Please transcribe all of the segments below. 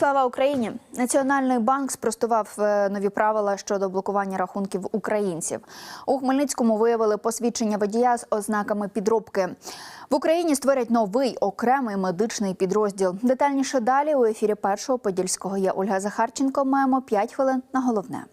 Слава Україні! Національний банк спростував е, нові правила щодо блокування рахунків українців. У Хмельницькому виявили посвідчення водія з ознаками підробки. В Україні створять новий окремий медичний підрозділ. Детальніше далі у ефірі першого подільського є Ольга Захарченко. Маємо 5 хвилин на головне.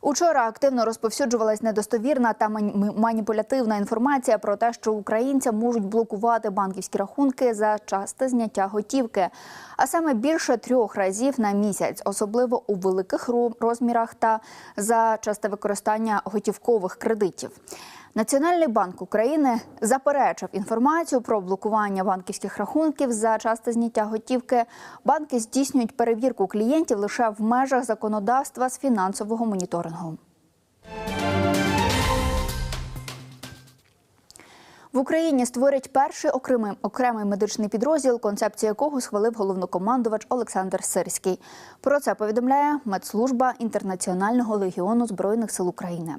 Учора активно розповсюджувалась недостовірна та ман- маніпулятивна інформація про те, що українцям можуть блокувати банківські рахунки за часте зняття готівки, а саме більше трьох разів на місяць, особливо у великих розмірах та за часте використання готівкових кредитів. Національний банк України заперечив інформацію про блокування банківських рахунків за часте зняття готівки. Банки здійснюють перевірку клієнтів лише в межах законодавства з фінансового моніторингу. В Україні створять перший окремий, окремий медичний підрозділ, концепцію якого схвалив головнокомандувач Олександр Сирський. Про це повідомляє медслужба Інтернаціонального легіону збройних сил України.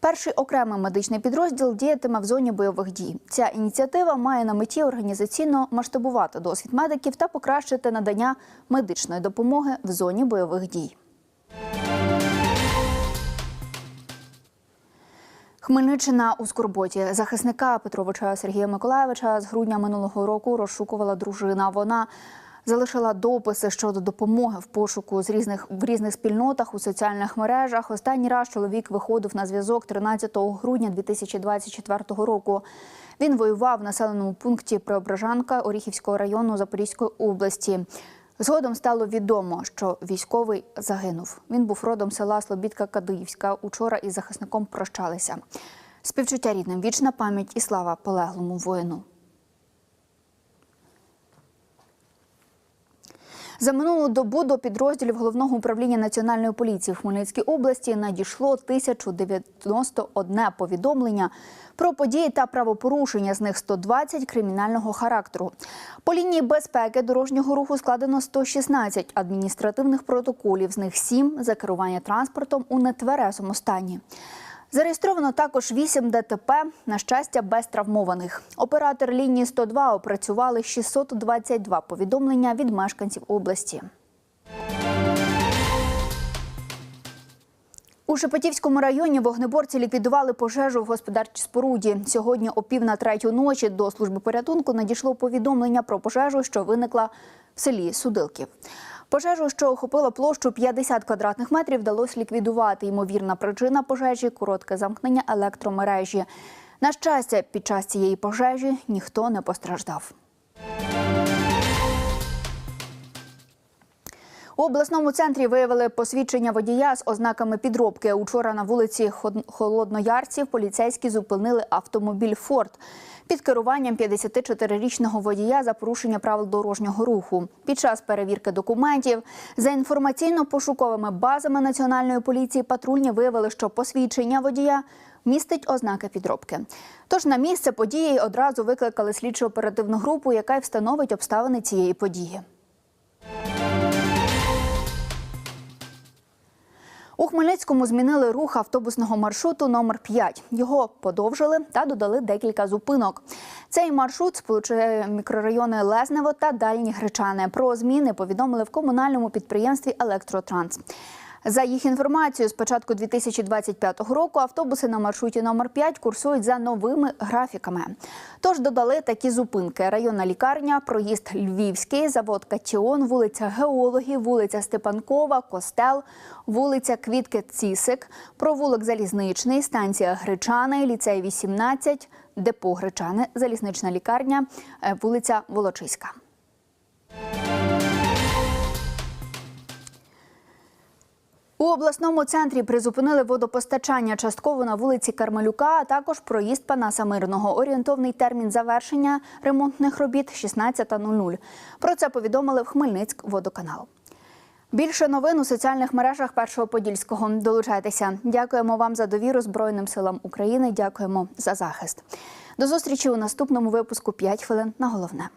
Перший окремий медичний підрозділ діятиме в зоні бойових дій. Ця ініціатива має на меті організаційно масштабувати досвід медиків та покращити надання медичної допомоги в зоні бойових дій. Хмельниччина у скорботі захисника Петровича Сергія Миколаєвича з грудня минулого року розшукувала дружина. Вона залишила дописи щодо допомоги в пошуку з різних в різних спільнотах у соціальних мережах. Останній раз чоловік виходив на зв'язок 13 грудня 2024 року. Він воював в населеному пункті Преображанка Оріхівського району Запорізької області. Згодом стало відомо, що військовий загинув. Він був родом села Слобідка Кадиївська. Учора із захисником прощалися. Співчуття рідним, вічна пам'ять і слава полеглому воїну. За минулу добу до підрозділів головного управління національної поліції в Хмельницькій області надійшло 1091 повідомлення про події та правопорушення. З них 120 кримінального характеру. По лінії безпеки дорожнього руху складено 116 адміністративних протоколів. З них 7 за керування транспортом у нетверезому стані. Зареєстровано також 8 ДТП, на щастя, без травмованих. Оператор лінії 102 опрацювали 622 повідомлення від мешканців області. У Шепетівському районі вогнеборці ліквідували пожежу в господарчій споруді. Сьогодні о пів на третю ночі до служби порятунку надійшло повідомлення про пожежу, що виникла в селі Судилків. Пожежу, що охопила площу 50 квадратних метрів, вдалося ліквідувати. Ймовірна причина пожежі коротке замкнення електромережі. На щастя, під час цієї пожежі ніхто не постраждав. У обласному центрі виявили посвідчення водія з ознаками підробки. Учора на вулиці Холодноярців поліцейські зупинили автомобіль Форд під керуванням 54-річного водія за порушення правил дорожнього руху. Під час перевірки документів за інформаційно-пошуковими базами національної поліції патрульні виявили, що посвідчення водія містить ознаки підробки. Тож на місце події одразу викликали слідчо-оперативну групу, яка й встановить обставини цієї події. У Хмельницькому змінили рух автобусного маршруту номер 5 Його подовжили та додали декілька зупинок. Цей маршрут сполучує мікрорайони Лезнево та Дальні Гречани. Про зміни повідомили в комунальному підприємстві Електротранс. За їх інформацією, з початку 2025 року автобуси на маршруті номер 5 курсують за новими графіками. Тож додали такі зупинки: районна лікарня, проїзд Львівський, завод Катіон, вулиця Геологів, вулиця Степанкова, Костел, вулиця Квітки Цісик, провулок Залізничний, станція Гречани, ліцей 18, депо Гречани, залізнична лікарня, е, вулиця Волочиська. У обласному центрі призупинили водопостачання частково на вулиці Кармелюка, а також проїзд Панаса Мирного. Орієнтовний термін завершення ремонтних робіт 16.00. Про це повідомили в Хмельницьк водоканал. Більше новин у соціальних мережах Першого Подільського. Долучайтеся. Дякуємо вам за довіру Збройним силам України. Дякуємо за захист. До зустрічі у наступному випуску «5 хвилин на головне.